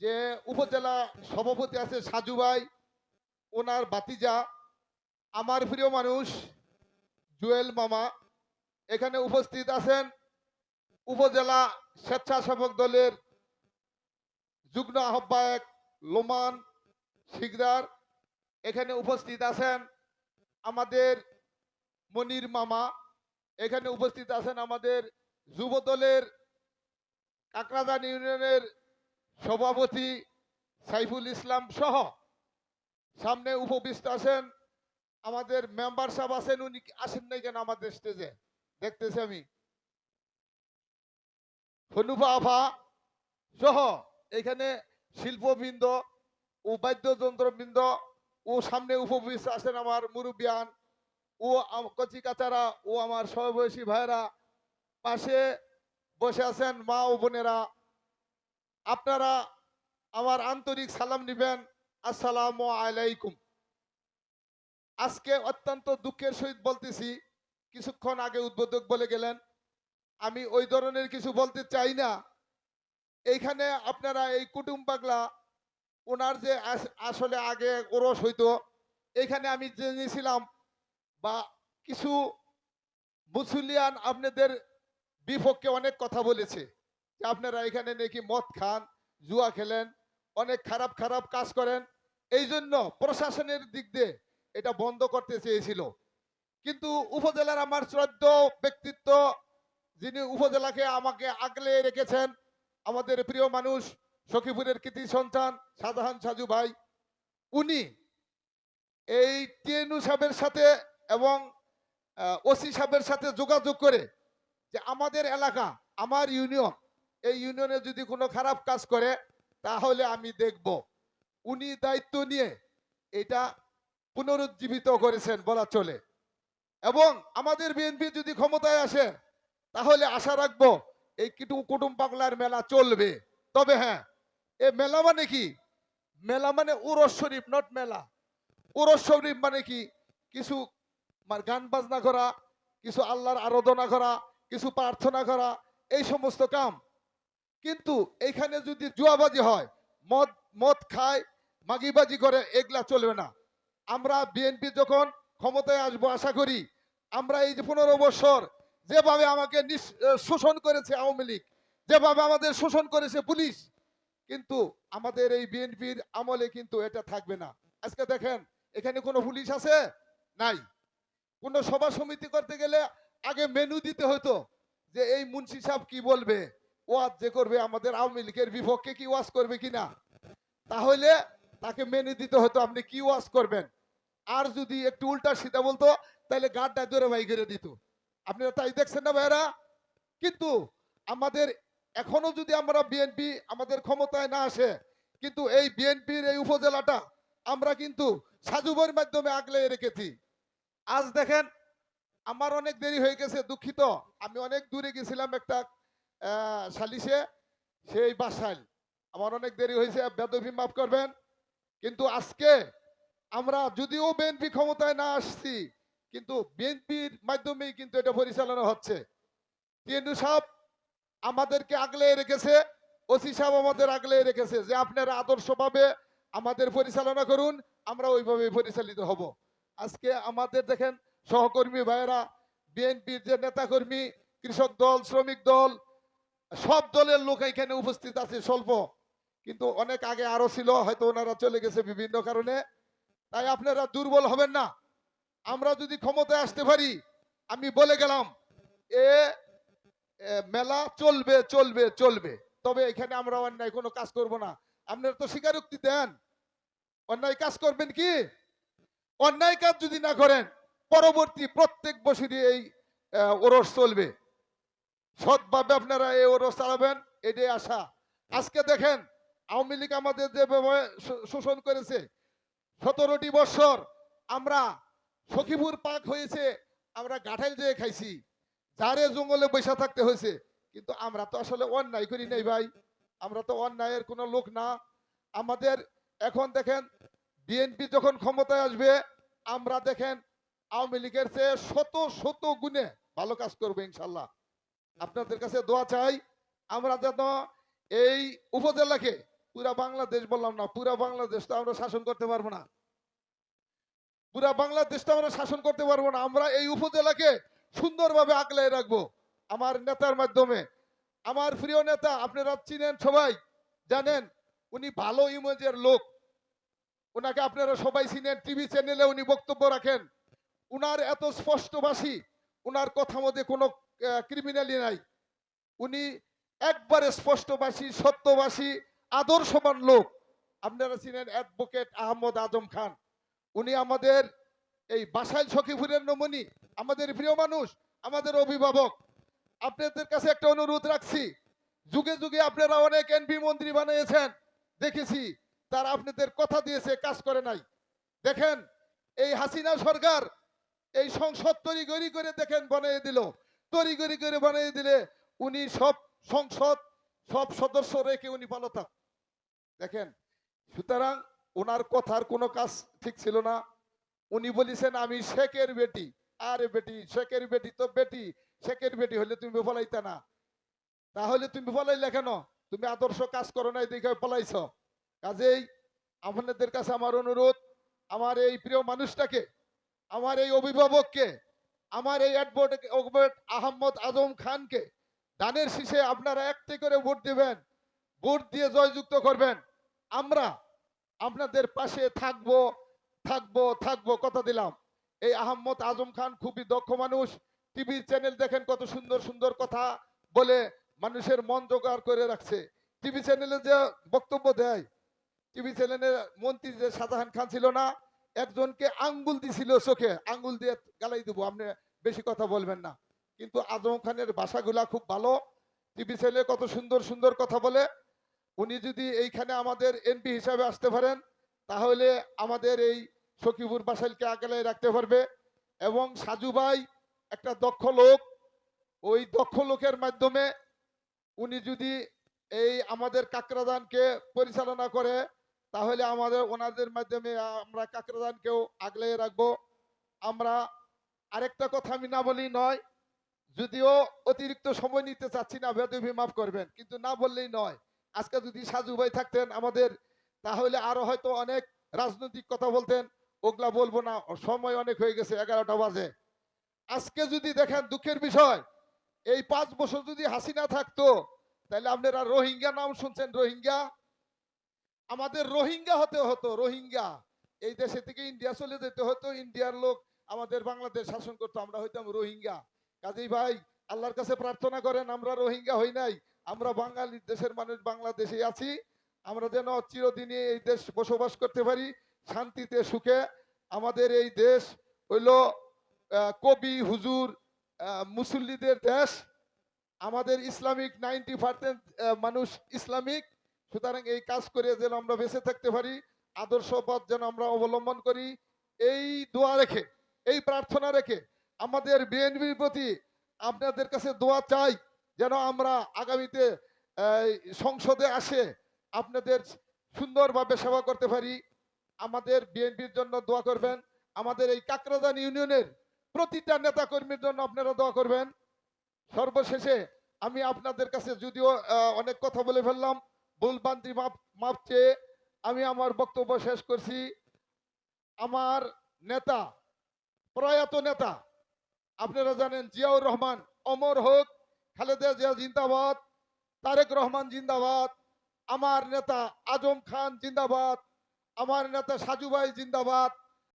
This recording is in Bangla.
যে উপজেলা সভাপতি আছে সাজু ভাই, ওনার বাতিজা আমার প্রিয় মানুষ জুয়েল মামা। এখানে উপস্থিত আছেন উপজেলা স্বেচ্ছাসেবক দলের যুগ্ম আহ্বায়ক লোমান শিকদার। এখানে উপস্থিত আছেন আমাদের মনির মামা। এখানে উপস্থিত আছেন আমাদের যুব দলের কাকরাদান ইউনিয়নের সভাপতি সাইফুল ইসলাম সহ সামনে উপবিষ্ট আছেন আমাদের মেম্বার সাহেব আছেন, উনি আসেন নাই কেন আমাদের স্টেজে দেখতেছি আমি। হনুফা আফা সহ এখানে শিল্পবৃন্দ ও বাদ্যযন্ত্রবৃন্দ ও সামনে উপবিষ্ট আছেন আমার মুরব্বিয়ান ও কচি কাচারা ও আমার সহবয়সী ভাইরা পাশে বসে আছেন মা ও বোনেরা। আপনারা আমার আন্তরিক সালাম নিবেন। আসসালামু আলাইকুম। আজকে অত্যন্ত দুঃখের সহিত বলতেছি, কিছুক্ষণ আগে উদ্বোধক বলে গেলেন, আমি ওই ধরনের কিছু বলতে চাই না। এইখানে আপনারা এই কুটুম পাগলা, ওনার যে আস- আসলে আগে ওরস হইতো, এইখানে আমি জেনেছিলাম বা কিছু মুসলিয়ান আপনাদের বিপক্ষে অনেক কথা বলেছে। যে আপনারা এখানে নাকি মদ খান, জুয়া খেলেন, অনেক খারাপ খারাপ কাজ করেন এই জন্য প্রশাসনের দিক দিয়ে এটা বন্ধ করতে চেয়েছিল। কিন্তু উপজেলার আমার শ্রদ্ধ ব্যক্তিত্ব, যিনি উপজেলাকে আমাকে আগলে রেখেছেন, আমাদের প্রিয় মানুষ সখীপুরের কৃতি সন্তান সাধারণ সাজু ভাই, উনি এই টিএনু সাহেবের সাথে এবং ওসি সাহেবের সাথে যোগাযোগ করে যে আমাদের এলাকা, আমার ইউনিয়ন এই ইউনিয়নে যদি কোনো খারাপ কাজ করে, তাহলে আমি দেখব। উনি দায়িত্ব নিয়ে এটা পুনরুজ্জীবিত করেছেন বলা চলে। এবং আমাদের বিএনপি যদি ক্ষমতায় আসে, তাহলে আশা রাখব এই কিটু কুটুম পাগলার মেলা চলবে। তবে হ্যাঁ এ মেলা মানে কি? মেলা মানে উরস শরীফ নট মেলা। উরস শরীফ মানে কি? কিছু গান বাজনা করা, কিছু আল্লাহর আরাধনা করা, কিছু প্রার্থনা করা, এই সমস্ত কাম। কিন্তু এখানে যদি জুয়াবাজি হয়, মদ মদ খায়, মাগিবাজি করে, এগুলা চলবে না। আমরা বিএনপি যখন ক্ষমতায় আসব, আশা করি আমরা এই যে পনেরো বছর যেভাবে আমাকে শোষণ করেছে আওয়ামী লীগ, যেভাবে আমাদের শোষণ করেছে পুলিশ, কিন্তু আমাদের এই বিএনপির আমলে কিন্তু এটা থাকবে না। আজকে দেখেন, এখানে কোনো পুলিশ আছে? নাই। কোনো সভা সমিতি করতে গেলে আগে মেনু দিতে হতো যে এই মুন্সি সাহেব কি বলবে? ওয়াজ যে করবে আমাদের আওয়ামী লীগের বিপক্ষে কি ওয়াজ করবে কিনা তাহলে তাকে মেনে দিতে হতো আপনি কি ওয়াজ করবেন। আর যদি একটু উল্টা সিধা বলতো, তাহলে গাড়টা ধরে ভাই ঘিরে দিত। আপনারা তাই দেখছেন না ভাইরা কিন্তু আমাদের এখনও যদি আমরা বিএনপি আমাদের ক্ষমতায় না আসে, কিন্তু এই বিএনপির এই উপজেলাটা আমরা কিন্তু সাজুবের মাধ্যমে আগলে রেখেছি। আজ দেখেন, আমার অনেক দেরি হয়ে গেছে, দুঃখিত। আমি অনেক দূরে গেছিলাম একটা সালিশে সেই বাসায় আমার অনেক দেরি হয়েছে, বেদবি মাফ করবেন। কিন্তু আজকে আমরা যদিও বিএনপি ক্ষমতায় না আসছি, কিন্তু বিএনপির মাধ্যমেই কিন্তু এটা পরিচালনা হচ্ছে। টিএনু সাহেব আমাদেরকে আগলে রেখেছে, ওসি সাহেব আমাদের আগলে রেখেছে যে আপনারা আদর্শভাবে আমাদের পরিচালনা করুন, আমরা ওইভাবে পরিচালিত হব। আজকে আমাদের দেখেন সহকর্মী ভাইয়েরা বিএনপির যে নেতাকর্মী, কৃষক দল, শ্রমিক দল সব দলের লোক এখানে উপস্থিত আছে স্বল্প। কিন্তু অনেক আগে আরও ছিল, হয়তো ওনারা চলে গেছে বিভিন্ন কারণে। তাই আপনারা দুর্বল হবেন না। আমরা যদি ক্ষমতায় আসতে পারি, আমি বলে গেলাম, এ মেলা চলবে চলবে চলবে। তবে এখানে আমরা অন্যায় কোনো কাজ করব না। আপনারা তো স্বীকারোক্তি দেন। অন্যায় কাজ করবেন কি? অন্যায় কাজ যদি না করেন, পরবর্তী প্রত্যেক বছরই এই ওরস চলবে। সৎভাবে আপনারা এই ওরস চালাবেন, এটাই আশা। আজকে দেখেন, আওয়ামী লীগ আমাদের যে শোষণ করেছে, সতেরোটি বছর আমরা সখীপুর পাক হয়েছে, আমরা গাঠাইল যেয়ে খাইছি, যারে জঙ্গলে বসে থাকতে হয়েছে, কিন্তু আমরা তো আসলে অন্যায় করি নাই ভাই, আমরা তো অন্যায়ের কোনো লোক না। আমাদের এখন দেখেন, বিএনপি যখন ক্ষমতায় আসবে, আমরা দেখেন, আওয়ামী লীগের চেয়ে শত শত গুণে ভালো কাজ করব ইনশাল্লাহ। আপনাদের কাছে দোয়া চাই। আমরা যেন এই উপজেলাকে পুরা বাংলাদেশ বললাম না, পুরা বাংলাদেশ তো আমরা শাসন করতে পারব না। পুরা বাংলাদেশটা আমরা শাসন করতে পারব না, আমরা এই উপজেলাকে সুন্দরভাবে আগলায় রাখব। আমার নেতার মাধ্যমে, আমার প্রিয় নেতা, আপনারা চিনেন সবাই, জানেন, উনি ভালো ইমেজের লোক। ওনাকে আপনারা সবাই চিনেন, টিভি চ্যানেলে উনি বক্তব্য রাখেন। উনার এত স্পষ্টভাষী উনার কথা মধ্যে কোনো ক্রিমিনালি নাই। উনি একবারে স্পষ্টবাসী সত্যবাসী আদর্শবান লোক। আপনারা ছিলেন অ্যাডভোকেট আহমদ আজম খান। উনি আমাদের এই বাসাইল সখীপুরের নমুনি, আমাদের প্রিয় মানুষ, আমাদের অভিভাবক। আপনাদের কাছে একটা অনুরোধ রাখছি। যুগে যুগে আপনারা অনেক এনপি মন্ত্রী বানিয়েছেন, দেখেছি। তার আপনাদের কথা দিয়েছে, কাজ করে নাই। দেখেন, এই হাসিনা সরকার এই সংসদ তৈরি করে দেখেন বানিয়ে দিল। তৈরি করে বানিয়ে দিলে উনি সব সংসদ, সব সদস্য রেখে উনি থাক। দেখেন, সুতরাং ওনার কথার কোনো কাজ ঠিক ছিল না। উনি বলেছেন, আমি শেখের বেটি, আরে বেটি, শেখের বেটি তো বেটি, শেখের বেটি হলে তুমি বলাইতে না। তাহলে তুমি বলাইলে কেন? তুমি আদর্শ কাজ করো নাই দেখে পলাইছ কাজেই আপনাদের কাছে আমার অনুরোধ, আমার এই প্রিয় মানুষটাকে আমার এই অভিভাবককে, আমার এই অ্যাডভোকেট আহমদ আজম খানকে দানের শীষে আপনারা একটি করে ভোট দিবেন, ভোট দিয়ে জয়যুক্ত করবেন। আমরা আপনাদের পাশে থাকব থাকব থাকব কথা দিলাম। এই আহমদ আজম খান খুবই দক্ষ মানুষ। টিভি চ্যানেল দেখেন কত সুন্দর সুন্দর কথা বলে মানুষের মন জোগাড় করে রাখছে। টিভি চ্যানেলে যে বক্তব্য দেয় টিভি চ্যানেলের মন্ত্রী যে শাহজাহান খান ছিল না একজনকে আঙ্গুল দিছিল চোখে, আঙ্গুল দিয়ে গালাই দেবো, আপনি বেশি কথা বলবেন না। কিন্তু আজম খানের ভাষাগুলা খুব ভালো, টিভি চ্যানেলে কত সুন্দর সুন্দর কথা বলে। উনি যদি এইখানে আমাদের এমপি হিসাবে আসতে পারেন, তাহলে আমাদের এই সখীপুর বাসাইলকে আগলে রাখতে পারবে। এবং সাজু ভাই একটা দক্ষ লোক, ওই দক্ষ লোকের মাধ্যমে উনি যদি এই আমাদের কাকরাদানকে পরিচালনা করে তাহলে আমাদের ওনাদের মাধ্যমে আমরা কাকরাদানকেও আগলে রাখব। আমরা আরেকটা কথা আমি না বলি নয়, যদিও অতিরিক্ত সময় নিতে চাচ্ছি না, বেদবি মাফ করবেন, কিন্তু না বললেই নয়। আজকে যদি সাজু ভাই থাকতেন আমাদের, তাহলে আরও হয়তো অনেক রাজনৈতিক কথা বলতেন, ওগুলা বলব না, সময় অনেক হয়ে গেছে, এগারোটা বাজে। আজকে যদি দেখেন দুঃখের বিষয়, এই পাঁচ বছর যদি হাসিনা থাকতো, তাহলে আপনারা রোহিঙ্গা নাম শুনছেন, রোহিঙ্গা? আমাদের রোহিঙ্গা হতে হতো, রোহিঙ্গা। এই দেশে থেকে ইন্ডিয়া চলে যেতে হতো, ইন্ডিয়ার লোক আমাদের বাংলাদেশ শাসন করতো, আমরা হইতাম রোহিঙ্গা। কাজেই ভাই, আল্লাহর কাছে প্রার্থনা করেন, আমরা রোহিঙ্গা হই নাই। আমরা বাঙালি, দেশের মানুষ, বাংলাদেশে আছি। আমরা যেন চিরদিনই এই দেশ বসবাস করতে পারি, শান্তিতে, সুখে। আমাদের এই দেশ হইল কবি, হুজুর মুসল্লিদের দেশ। আমাদের ইসলামিক নাইনটি পার্সেন্ট মানুষ ইসলামিক। সুতরাং এই কাজ করে যেন আমরা বেঁচে থাকতে পারি আদর্শপথ যেন আমরা অবলম্বন করি, এই দোয়া রেখে, এই প্রার্থনা রেখে আমাদের বিএনপির প্রতি আপনাদের কাছে দোয়া চাই যেন আমরা আগামীতে সংসদে আসে আপনাদের সুন্দরভাবে সেবা করতে পারি। আমাদের বিএনপির জন্য দোয়া করবেন। আমাদের এই কাকরাদান ইউনিয়নের প্রতিটা নেতা কর্মীর জন্য আপনারা দোয়া করবেন। সর্বশেষে আমি আপনাদের কাছে যদিও অনেক কথা বলে ফেললাম ভুলবান্তি মাপ মাপ আমি আমার বক্তব্য শেষ করছি। আমার নেতা, প্রয়াত নেতা, আপনারা জানেন জিয়াউর রহমান, অমর হোক, খালেদা জিয়া জিন্দাবাদ, তারেক রহমান জিন্দাবাদ, আমার নেতা আজম খান জিন্দাবাদ, আমার নেতা সাজু ভাই জিন্দাবাদ